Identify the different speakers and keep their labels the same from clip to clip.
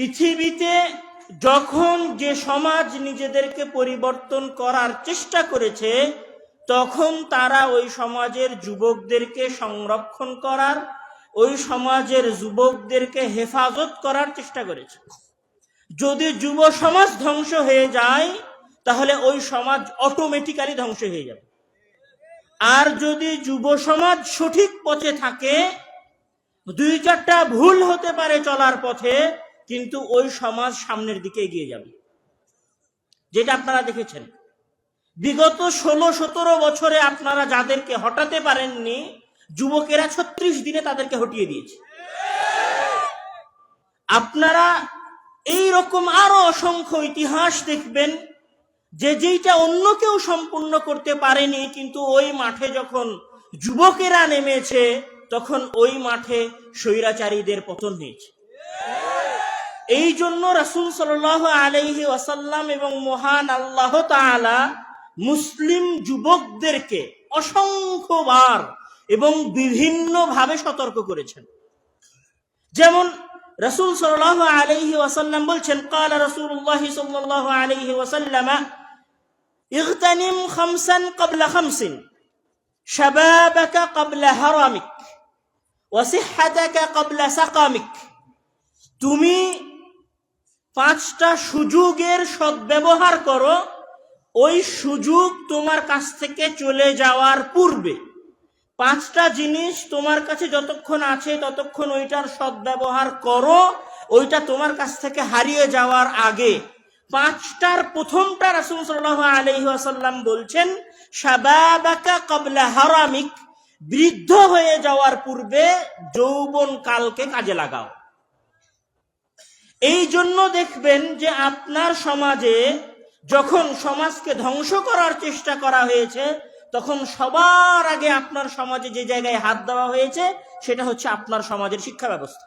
Speaker 1: পৃথিবীতে যখন যে সমাজ নিজেদেরকে পরিবর্তন করার চেষ্টা করেছে, তখন তারা ওই সমাজের যুবকদেরকে সংরক্ষণ করার, ওই সমাজের যুবকদেরকে হেফাজত করার চেষ্টা করেছে। যদি যুব সমাজ ধ্বংস হয়ে যায়, তাহলে ওই সমাজ অটোমেটিক্যালি ধ্বংস হয়ে যাবে। আর যদি যুব সমাজ সঠিক পথে থাকে, দুই চারটা ভুল হতে পারে চলার পথে কিন্তু ওই সমাজ সামনের দিকে এগিয়ে যাবে। যেটা আপনারা দেখেছেন। বিগত ষোলো, সতেরো বছরে আপনারা যাদেরকে হটাতে পারেননি, যুবকেরা ছত্রিশ দিনে তাদেরকে হটিয়ে দিয়েছে। আপনারা এই রকম আরও অসংখ্য ইতিহাস দেখবেন, যে যেইটা অন্য কেউ সম্পূর্ণ করতে পারেনি, কিন্তু ওই মাঠে যখন যুবকেরা নেমেছে, তখন ওই মাঠে স্বৈরাচারীদের পতন হয়েছে। এই জন্য রাসুল সাল আলহি ওয়াসাল্লাম এবং মহান আল্লাহ তাআলা মুসলিম যুবকদেরকে অসংখ্যবার এবং বিভিন্নভাবে সতর্ক করেছেন যেমন রসুল সাল্লাহ আলহি ওয়াসাল্লাম বলছেন কাল রসুল্লাহ সাল্লাহ আলহি ওয়াসাল্লাম اغتنم خمسا قبل خمس شبابك قبل هرمك وصحتك قبل سقامك তুমি পাঁচটা সুযোগের সদ্ব্যবহার করো, ওই সুযোগ তোমার কাছ থেকে চলে যাওয়ার পূর্বে। পাঁচটা জিনিস তোমার কাছে যতক্ষণ আছে, ততক্ষণ ওইটার সদ্ব্যবহার করো, ওইটা তোমার কাছ থেকে হারিয়ে যাওয়ার আগে। পাঁচটার প্রথমটা রাসুল সাল্লাহ আলহিহাসাল্লাম বলছেন সাবাবাকা কবলা হারামিক বৃদ্ধ হয়ে যাওয়ার পূর্বে যৌবন কালকে কাজে লাগাও। এই জন্য দেখবেন যে আপনার সমাজে যখন সমাজকে ধ্বংস করার চেষ্টা করা হয়েছে, তখন সবার আগে আপনার সমাজে যে জায়গায় হাত দেওয়া হয়েছে, সেটা হচ্ছে আপনার সমাজের শিক্ষা ব্যবস্থা।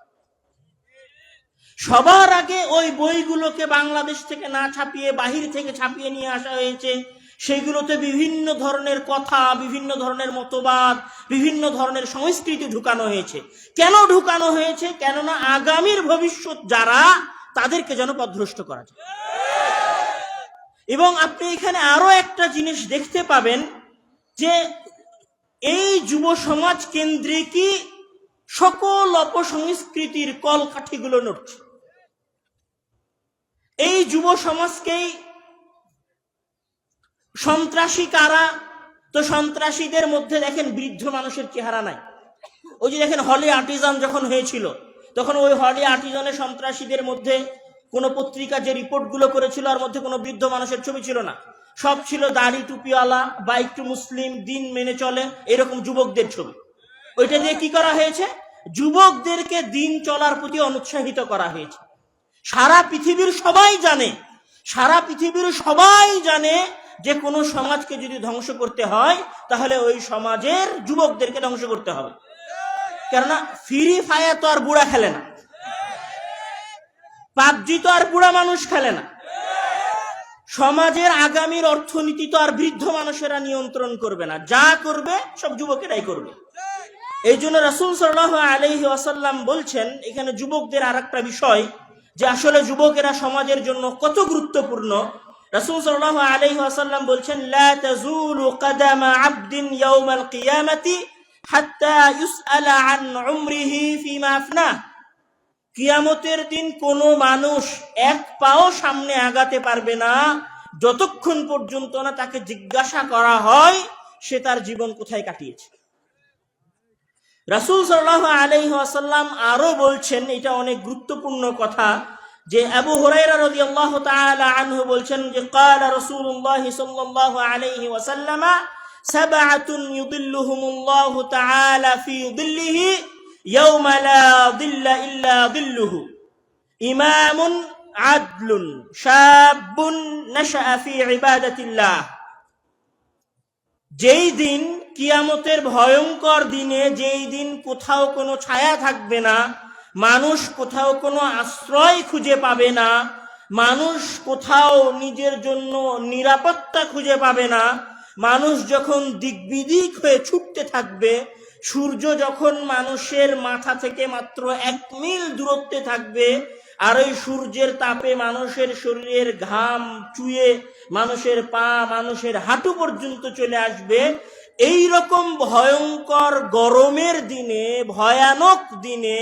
Speaker 1: সবার আগে ওই বইগুলোকে বাংলাদেশ থেকে না ছাপিয়ে, বাহির থেকে ছাপিয়ে নিয়ে আসা হয়েছে। সেগুলোতে বিভিন্ন ধরনের কথা, বিভিন্ন ধরনের মতবাদ, বিভিন্ন ধরনের সংস্কৃতি ঢুকানো হয়েছে। কেন ঢুকানো হয়েছে? কেননা আগামীর ভবিষ্যৎ যারা, তাদেরকে যেন পদভ্রষ্ট করা যায়। এবং আপনি এখানে আরও একটা জিনিস দেখতে পাবেন যে এই যুব সমাজ কেন্দ্রিকই সকল অপসংস্কৃতির কলকাঠিগুলো নড়ছে। এই যুব সমাজকেই সন্ত্রাসী কারা? তো সন্ত্রাসীদের মধ্যে দেখেন বৃদ্ধ মানুষের চেহারা নাই। ওই যে দেখেন হলি আর্টিজান যখন হয়েছিল, তখন ওই হলি আর্টিজানের সন্ত্রাসীদের মধ্যে কোন পত্রিকা যে রিপোর্টগুলো করেছিল, আর মধ্যে কোনো বৃদ্ধ মানুষের ছবি ছিল না। সব ছিল দাড়ি টুপিওয়ালা বা একটু মুসলিম, দিন মেনে চলে, এরকম যুবকদের ছবি। ওইটা দিয়ে কি করা হয়েছে? যুবকদেরকে দিন চলার প্রতি অনুৎসাহিত করা হয়েছে। সারা পৃথিবীর সবাই জানে, সারা পৃথিবীর সবাই জানে যে কোনো সমাজকে যদি ধ্বংস করতে হয়, তাহলে ওই সমাজের যুবকদেরকে ধ্বংস করতে হবে। কেননা, ফ্রি ফায়ার তো আর বুড়া খেলে না। পাবজি তো আর বুড়া মানুষ খেলে না। সমাজের আগামীর অর্থনীতি তো আর বৃদ্ধ মানুষেরা নিয়ন্ত্রণ করবে না। যা করবে, সব যুবকেরাই করবে। এই জন্য রাসুল সাল্লাহ আলহি আসাল্লাম বলছেন, এখানে যুবকদের আর একটা বিষয়, যে আসলে যুবকেরা সমাজের জন্য কত গুরুত্বপূর্ণ রাসুল আলহি আসাল্লাম বলছেন, লা আবদিন ইয়াউমাল কিয়ামাতি হাত্তা ইউসআলা আন উমরিহি ফিমা আফনাহ কিয়ামতের দিন কোনো মানুষ এক পাও সামনে আগাতে পারবে না, যতক্ষণ পর্যন্ত না তাকে জিজ্ঞাসা করা হয় সে তার জীবন কোথায় কাটিয়েছে। রাসুল সাল্লাহ আলহি আসাল্লাম আরও বলছেন, এটা অনেক গুরুত্বপূর্ণ কথা যে আবু হুরাইরা রাদিয়াল্লাহু তাআলা আনহু বলছেন যে قال رسول الله صلى الله عليه وسلم سبعة يظلهم الله تعالى في ظله يوم لا ظل إلا ظله إمام عدل شاب نشأ في عبادة الله যেই দিন কিয়ামতের ভয়ঙ্কর দিনে যেই দিন কোথাও কোনো ছায়া থাকবে না মানুষ কোথাও কোনো আশ্রয় খুঁজে পাবে না, মানুষ কোথাও নিজের জন্য নিরাপত্তা খুঁজে পাবে না। মানুষ যখন দিকবিদিক হয়ে ছুটতে থাকবে, সূর্য যখন মানুষের মাথা থেকে মাত্র এক মিল দূরত্বে থাকবে, আর ওই সূর্যের তাপে মানুষের শরীরের ঘাম চুয়ে মানুষের পা, মানুষের হাঁটু পর্যন্ত চলে আসবে এই রকম ভয়ঙ্কর গরমের দিনে, ভয়ানক দিনে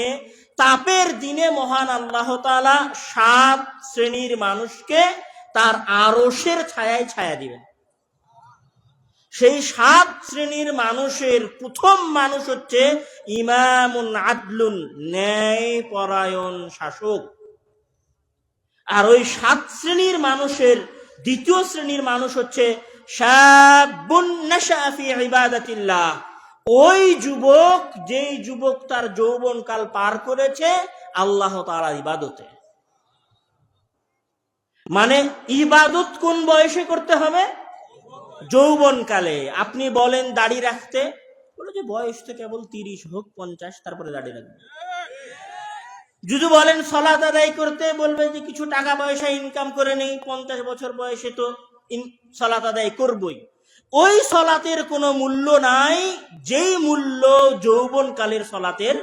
Speaker 1: তাপের দিনে মহান আল্লাহ তাআলা সাত শ্রেণির মানুষকে তার আরসের ছায়ায় ছায়া দিবেন। সেই সাত শ্রেণির মানুষের প্রথম মানুষ হচ্ছে ইমামুন আদলুন ন্যায় পরায়ণ শাসক। আর ওই সাত শ্রেণির মানুষের দ্বিতীয় শ্রেণির মানুষ হচ্ছে শাবুন নাশা ফি ইবাদাতিল্লাহ। ওই যুবক, যেই যুবক তার যৌবন কাল পার করেছে, আল্লাহ তাআলার ইবাদতে। মানে ইবাদত কোন বয়সে করতে হবে? যৌবনকালে। আপনি বলেন দাড়ি রাখতে। বলে যে বয়স তো কেবল তিরিশ হোক, পঞ্চাশ, তারপরে দাড়ি রাখবে। যদি বলেন সলাত আদায় করতে, বলবে যে কিছু টাকা পয়সা ইনকাম করে নেই, পঞ্চাশ বছর বয়সে তো সলাত আদায় করবই। ওই সলাতের কোনো মূল্য নাই যেই মূল্য যৌবনকালের সলাতের